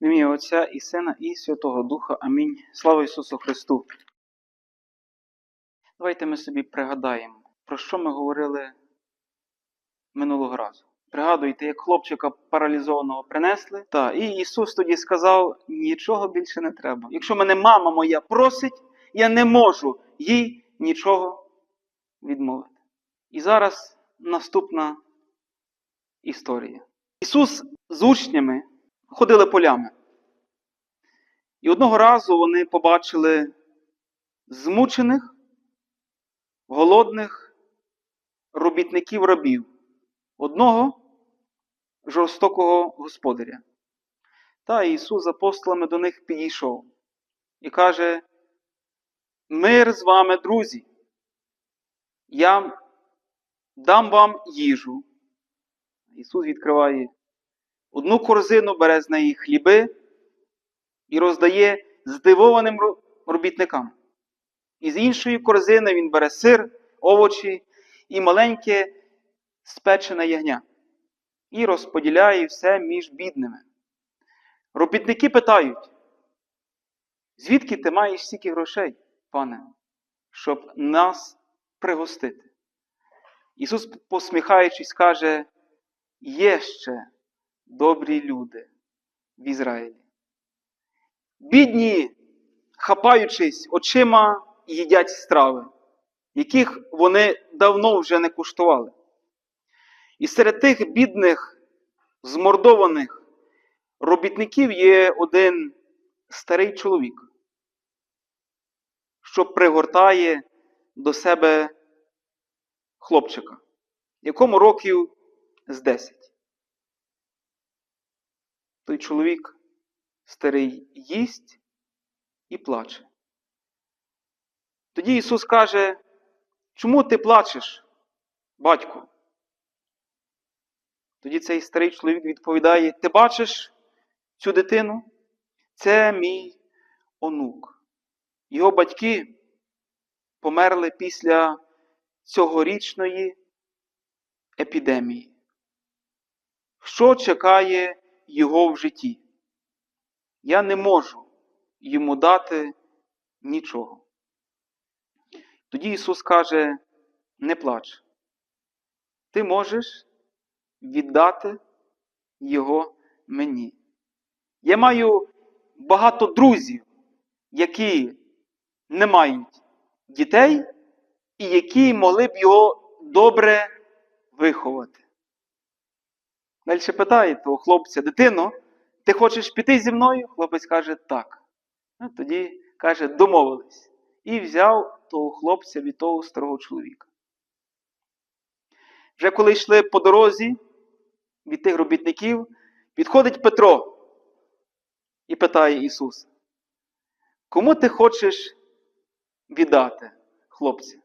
Ім'я Отця і Сина, і Святого Духа. Амінь. Слава Ісусу Христу. Давайте ми собі пригадаємо, про що ми говорили минулого разу. Пригадуйте, як хлопчика паралізованого принесли. Та, і Ісус тоді сказав: нічого більше не треба. Якщо мене мама моя просить, я не можу їй нічого відмовити. І зараз наступна історія. Ісус з учнями ходили полями. І одного разу вони побачили змучених, голодних робітників рабів, одного жорстокого господаря. Та Ісус з апостолами до них підійшов і каже: Мир з вами, друзі. Я дам вам їжу. Ісус відкриває одну корзину, бере з неї хліби і роздає здивованим робітникам. І з іншої корзини він бере сир, овочі і маленьке спечене ягня. І розподіляє все між бідними. Робітники питають, звідки ти маєш стільки грошей, пане, щоб нас пригостити? Ісус, посміхаючись, каже, є ще добрі люди в Ізраїлі. Бідні, хапаючись очима, їдять страви, яких вони давно вже не куштували. І серед тих бідних, змордованих робітників є один старий чоловік, що пригортає до себе хлопчика, якому років з 10. Той чоловік старий їсть і плаче. Тоді Ісус каже, чому ти плачеш, батько? Тоді цей старий чоловік відповідає: Ти бачиш цю дитину? Це мій онук. Його батьки померли після цьогорічної епідемії. Що чекає його в житті? Я не можу йому дати нічого. Тоді Ісус каже: не плач. Ти можеш віддати його мені. Я маю багато друзів, які не мають дітей і які могли б його добре виховати. Далі питає того хлопця, дитино, ти хочеш піти зі мною? Хлопець каже, так. Ну, тоді каже, домовились. І взяв того хлопця від того старого чоловіка. Вже коли йшли по дорозі від тих робітників, підходить Петро і питає Ісуса, кому ти хочеш віддати, хлопця?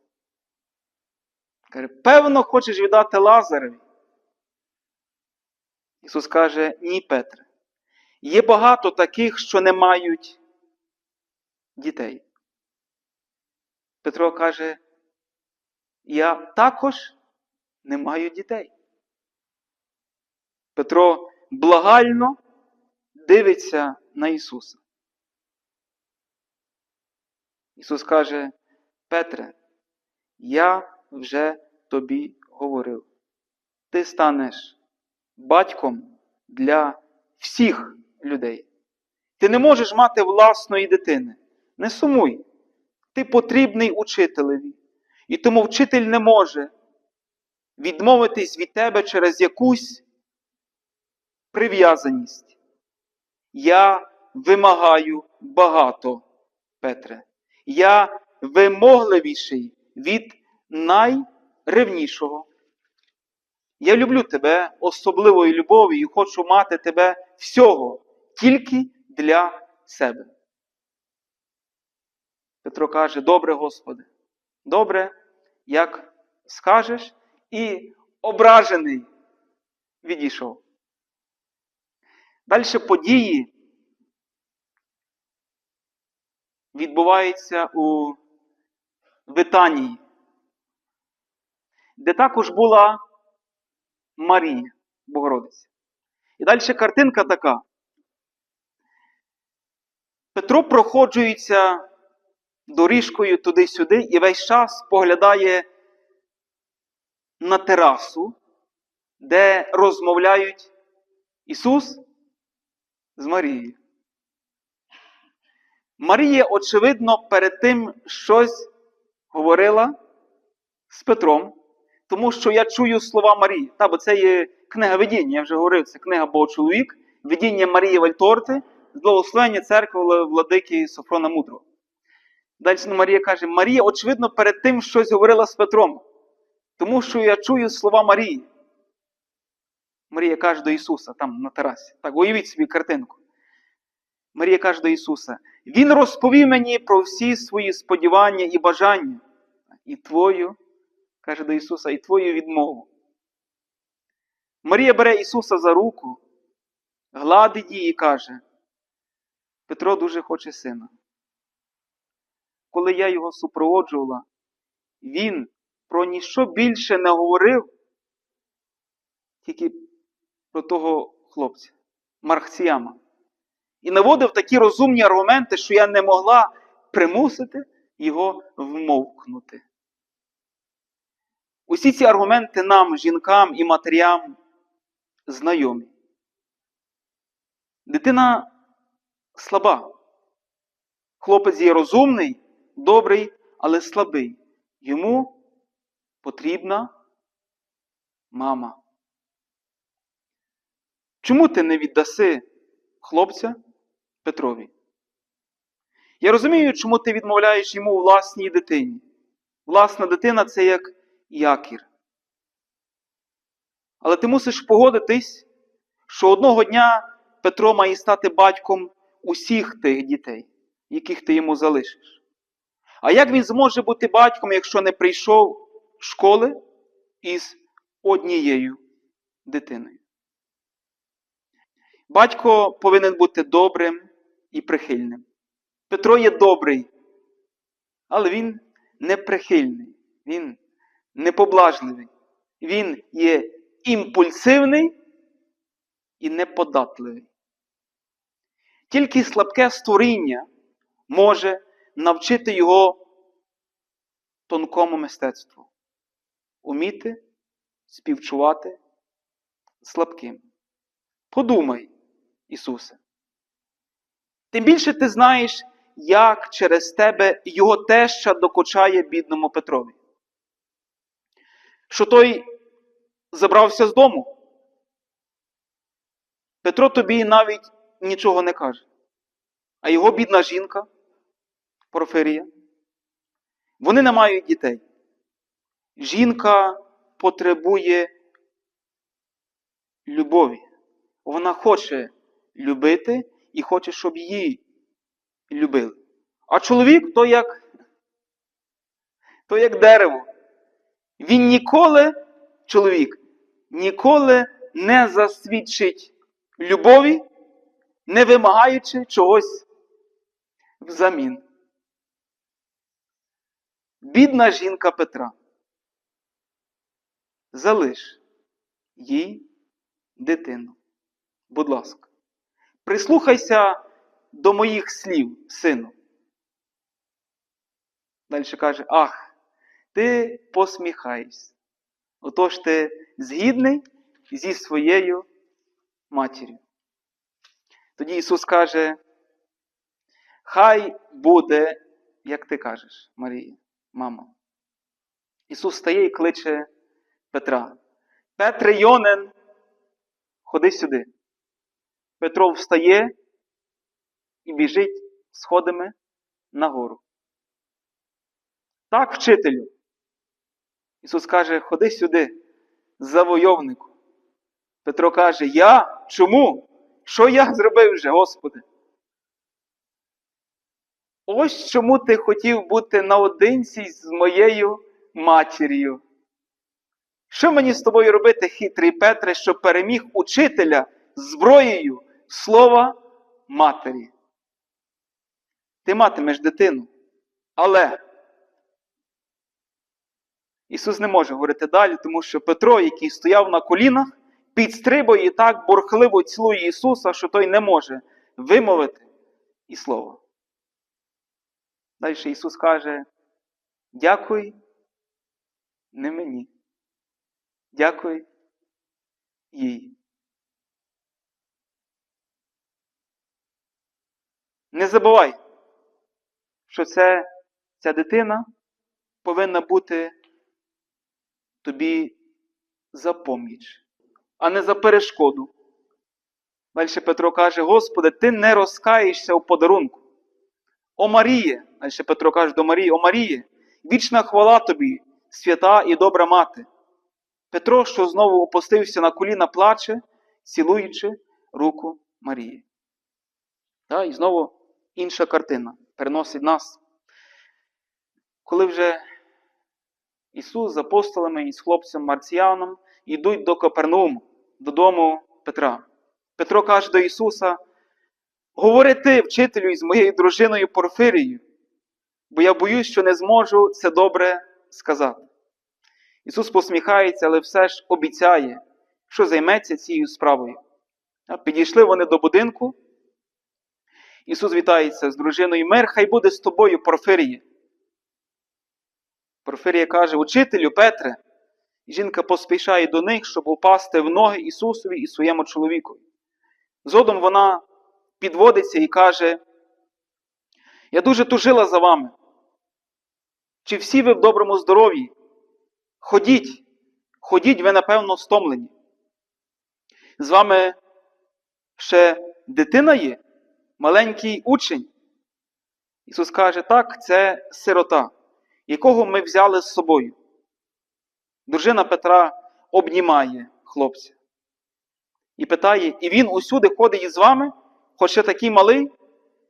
Каже, певно, хочеш віддати Лазареві. Ісус каже, ні, Петре. Є багато таких, що не мають дітей. Петро каже, я також не маю дітей. Петро благально дивиться на Ісуса. Ісус каже, Петре, я вже тобі говорив. Ти станеш батьком для всіх людей. Ти не можеш мати власної дитини. Не сумуй. Ти потрібний учителеві. І тому вчитель не може відмовитись від тебе через якусь прив'язаність. Я вимагаю багато, Петре. Я вимогливіший від найревнішого. Я люблю тебе особливою любов'ю і хочу мати тебе всього тільки для себе. Петро каже: Добре, Господи, добре, як скажеш, і ображений відійшов. Далі події відбуваються у Витанії, де також була Марія Богородиця. І далі картинка така. Петро проходжується доріжкою туди-сюди і весь час поглядає на терасу, де розмовляють Ісус з Марією. Марія, очевидно, перед тим щось говорила з Петром, тому що я чую слова Марії. Та, бо це є книга видіння, я вже говорив, це книга Бог чоловік, видіння Марії Вальторти, благословення церкви владики Софрона Мудрого. Далі Марія каже: Марія, очевидно, перед тим щось говорила з Петром, тому що я чую слова Марії. Марія каже до Ісуса там на терасі. Так, уявіть собі картинку. Марія каже до Ісуса: Він розповів мені про всі свої сподівання і бажання, і Твою, каже до Ісуса, і Твою відмову. Марія бере Ісуса за руку, гладить її і каже: Петро дуже хоче сина. Коли я його супроводжувала, він про ніщо більше не говорив, тільки про того хлопця, Мархціяма. І наводив такі розумні аргументи, що я не могла примусити його вмовкнути. Усі ці аргументи нам, жінкам і матерям, знайомі. Дитина слаба. Хлопець є розумний, добрий, але слабий. Йому потрібна мама. Чому ти не віддаси хлопця Петрові? Я розумію, чому ти відмовляєш йому власній дитині. Власна дитина це як якір. Але ти мусиш погодитись, що одного дня Петро має стати батьком усіх тих дітей, яких ти йому залишиш. А як він зможе бути батьком, якщо не прийшов школи із однією дитиною? Батько повинен бути добрим і прихильним. Петро є добрий, але він неприхильний, він непоблажливий, він є імпульсивний і неподатливий. Тільки слабке створіння може навчити його тонкому мистецтву, уміти співчувати слабким. Подумай, Ісусе. Тим більше ти знаєш, як через тебе його теща докучає бідному Петрові. Що той забрався з дому. Петро тобі навіть нічого не каже. А його бідна жінка, Порфирія, вони не мають дітей. Жінка потребує любові. Вона хоче любити і хоче, щоб її любили. А чоловік то як, то як дерево. Він ніколи, чоловік, ніколи не засвідчить любові, не вимагаючи чогось взамін. Бідна жінка Петра. Залиш їй дитину. Будь ласка, прислухайся до моїх слів, сину. Далі каже: Ах, ти посміхаєшся. Отож ти згідний зі своєю матір'ю. Тоді Ісус каже, хай буде, як ти кажеш, Марія, мамо. Ісус стає і кличе Петра. Петре Йонен, ходи сюди. Петро встає і біжить сходами нагору. Так, вчителю. Ісус каже, ходи сюди, завойовнику. Петро каже, я? Чому? Що я зробив вже, Господи? Ось чому ти хотів бути наодинці з моєю матір'ю. Що мені з тобою робити, хитрий Петре, що переміг учителя зброєю слова матері? Ти матимеш дитину. Але Ісус не може говорити далі, тому що Петро, який стояв на колінах, підстрибує і так бурхливо цілує Ісуса, що той не може вимовити і слова. Далі Ісус каже: Дякуй не мені. Дякуй їй. Не забувай, що це, ця дитина повинна бути тобі за поміч, а не за перешкоду. Далі Петро каже: Господи, ти не розкаєшся у подарунку. О Маріє, далі Петро каже до Марії, О Маріє, вічна хвала тобі, свята і добра мати. Петро, що знову опустився на коліна, плаче, цілуючи руку Марії. Та, і знову інша картина переносить нас. Коли вже Ісус з апостолами і з хлопцем Марціаном йдуть до Капернауму, додому Петра. Петро каже до Ісуса: Говори ти, вчителю, із моєю дружиною Порфирією, бо я боюсь, що не зможу це добре сказати. Ісус посміхається, але все ж обіцяє, що займеться цією справою. Підійшли вони до будинку. Ісус вітається з дружиною Мир, хай буде з тобою, Порфиріє. Порфирія каже, Учителю Петре, жінка поспішає до них, щоб упасти в ноги Ісусові і своєму чоловікові. Згодом вона підводиться і каже: Я дуже тужила за вами. Чи всі ви в доброму здоров'ї? Ходіть, ходіть, ви, напевно, стомлені. З вами ще дитина є, маленький учень. Ісус каже, так, це сирота, якого ми взяли з собою. Дружина Петра обнімає хлопця і питає, і він усюди ходить із вами, хоч ще такий малий,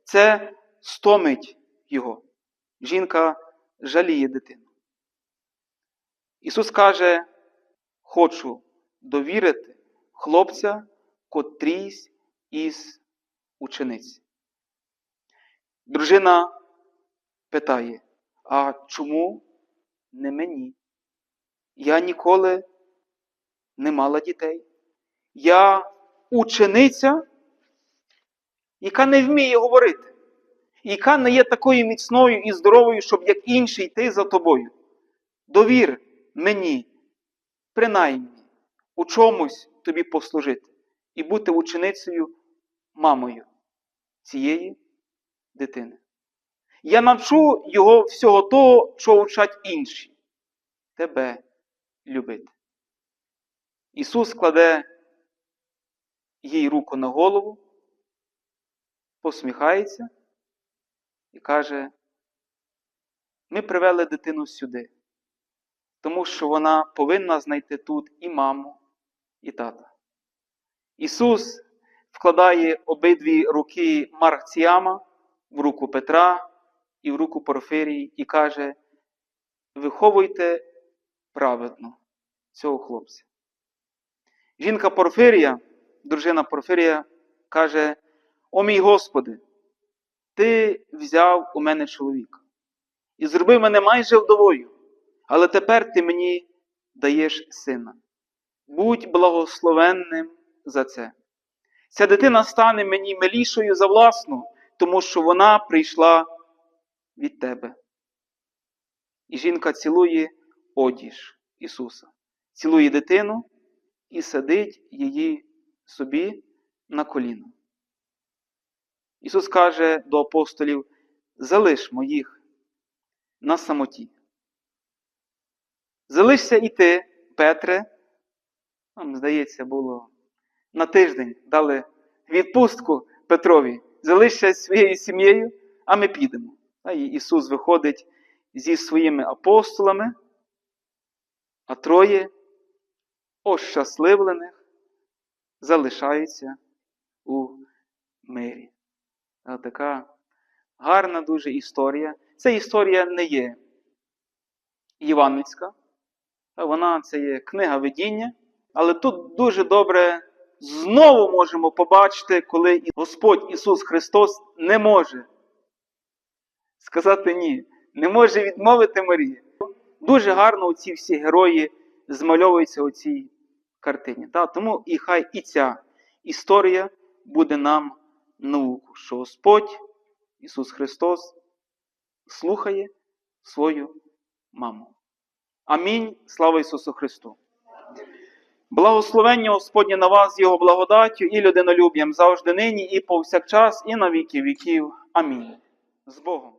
це стомить його. Жінка жаліє дитину. Ісус каже, хочу довірити хлопця котрійсь із учениць. Дружина питає, а чому не мені? Я ніколи не мала дітей. Я учениця, яка не вміє говорити, яка не є такою міцною і здоровою, щоб як інший йти за тобою. Довір мені, принаймні, у чомусь тобі послужити і бути ученицею мамою цієї дитини. Я навчу його всього того, що вчать інші. Тебе любити. Ісус кладе їй руку на голову, посміхається і каже: ми привели дитину сюди, тому що вона повинна знайти тут і маму, і тата. Ісус вкладає обидві руки Марціяма в руку Петра і в руку Порфирії і каже: виховуйте праведно цього хлопця. Жінка Порфирія, дружина Порфирія, каже: О мій Господи, Ти взяв у мене чоловіка і зробив мене майже вдовою, але тепер ти мені даєш сина. Будь благословенним за це. Ця дитина стане мені милішою за власну, тому що вона прийшла від тебе. І жінка цілує одіж Ісуса, цілує дитину і садить її собі на коліно. Ісус каже до апостолів: залиш моїх на самоті. Залишся і ти, Петре, нам, здається, було на тиждень дали відпустку Петрові, залишся своєю сім'єю, а ми підемо. І Ісус виходить зі своїми апостолами, а троє ощасливлених залишаються у мирі. А така гарна дуже історія. Ця історія не є євангельська, вона це є книга видіння, але тут дуже добре знову можемо побачити, коли Господь Ісус Христос не може сказати ні, не може відмовити Марії. Дуже гарно ці всі герої змальовуються у цій картині. Та? Тому і хай і ця історія буде нам науку, що Господь Ісус Христос слухає свою маму. Амінь. Слава Ісусу Христу! Благословення Господнє на вас, Його благодаттю і людинолюб'ям завжди нині, і повсякчас, і на віки віків. Амінь. З Богом.